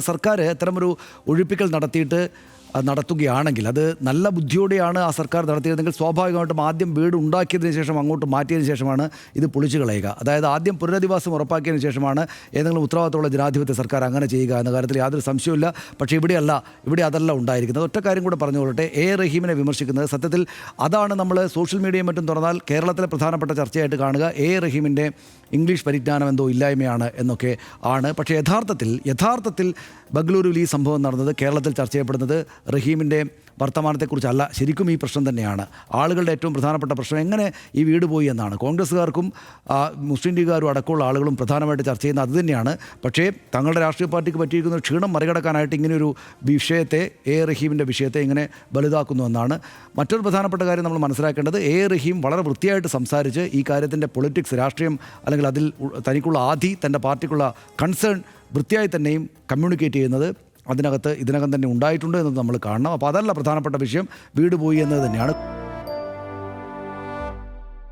സർക്കാർ അത്തരമൊരു ഒഴിപ്പിക്കൽ നടത്തിയിട്ട് നടത്തുകയാണെങ്കിൽ അത് നല്ല ബുദ്ധിയോടെയാണ് ആ സർക്കാർ നടത്തിയതെങ്കിൽ സ്വാഭാവികമായിട്ടും ആദ്യം വീട് ഉണ്ടാക്കിയതിന് ശേഷം അങ്ങോട്ട് മാറ്റിയതിന് ശേഷമാണ് ഇത് പൊളിച്ചു കളയുക. അതായത് ആദ്യം പുനരധിവാസം ഉറപ്പാക്കിയതിന് ശേഷമാണ് ഏതെങ്കിലും ഉത്തരവാദിത്തമുള്ള ജനാധിപത്യ സർക്കാർ അങ്ങനെ ചെയ്യുക എന്ന കാര്യത്തിൽ യാതൊരു സംശയമില്ല പക്ഷേ ഇവിടെയല്ല ഇവിടെ അതല്ല ഉണ്ടായിരിക്കുന്നത്. ഒറ്റ കാര്യം കൂടെ പറഞ്ഞുകൊള്ളട്ടെ എ റഹീമിനെ വിമർശിക്കുന്നത് സത്യത്തിൽ അതാണ് നമ്മൾ സോഷ്യൽ മീഡിയയും മറ്റും തുറന്നാൽ കേരളത്തിലെ പ്രധാനപ്പെട്ട ചർച്ചയായിട്ട് കാണുക എ റഹീമിന്റെ ഇംഗ്ലീഷ് പരിജ്ഞാനം എന്തോ ഇല്ലായ്മയാണ് എന്നൊക്കെ ആണ്. പക്ഷേ യഥാർത്ഥത്തിൽ യഥാർത്ഥത്തിൽ ബംഗളൂരുവിൽ ഈ സംഭവം നടന്നത് കേരളത്തിൽ ചർച്ച ചെയ്യപ്പെടുന്നത് റഹീമിന്റെ വർത്തമാനത്തെക്കുറിച്ചല്ല ശരിക്കും ഈ പ്രശ്നം തന്നെയാണ്. ആളുകളുടെ ഏറ്റവും പ്രധാനപ്പെട്ട പ്രശ്നം എങ്ങനെ ഈ വീട് പോയി എന്നാണ്. കോൺഗ്രസ്സുകാർക്കും മുസ്ലിം ലീഗുകാരും അടക്കമുള്ള ആളുകളും പ്രധാനമായിട്ട് ചർച്ച ചെയ്യുന്നത് അതുതന്നെയാണ് പക്ഷേ തങ്ങളുടെ രാഷ്ട്രീയ പാർട്ടിക്ക് പറ്റിയിരിക്കുന്ന ക്ഷീണം മറികടക്കാനായിട്ട് ഇങ്ങനെയൊരു വിഷയത്തെ എ. റഹീമിന്റെ വിഷയത്തെ ഇങ്ങനെ വലുതാക്കുന്നു എന്നാണ്. മറ്റൊരു പ്രധാനപ്പെട്ട കാര്യം നമ്മൾ മനസ്സിലാക്കേണ്ടത് എ. റഹീം വളരെ വൃത്തിയായിട്ട് സംസാരിച്ച് ഈ കാര്യത്തിന്റെ പൊളിറ്റിക്സ് രാഷ്ട്രീയം അല്ലെങ്കിൽ അതിൽ തനിക്കുള്ള ആധി തന്റെ പാർട്ടിക്കുള്ള കൺസേൺ വൃത്തിയായി തന്നെയും കമ്മ്യൂണിക്കേറ്റ് ചെയ്യുന്നത് അതിനകത്ത് ഇതിനകം തന്നെ ഉണ്ടായിട്ടുണ്ട് എന്നത് നമ്മൾ കാണണം. അപ്പോൾ അതല്ല പ്രധാനപ്പെട്ട വിഷയം. വീട് പോയി എന്നത് തന്നെയാണ്.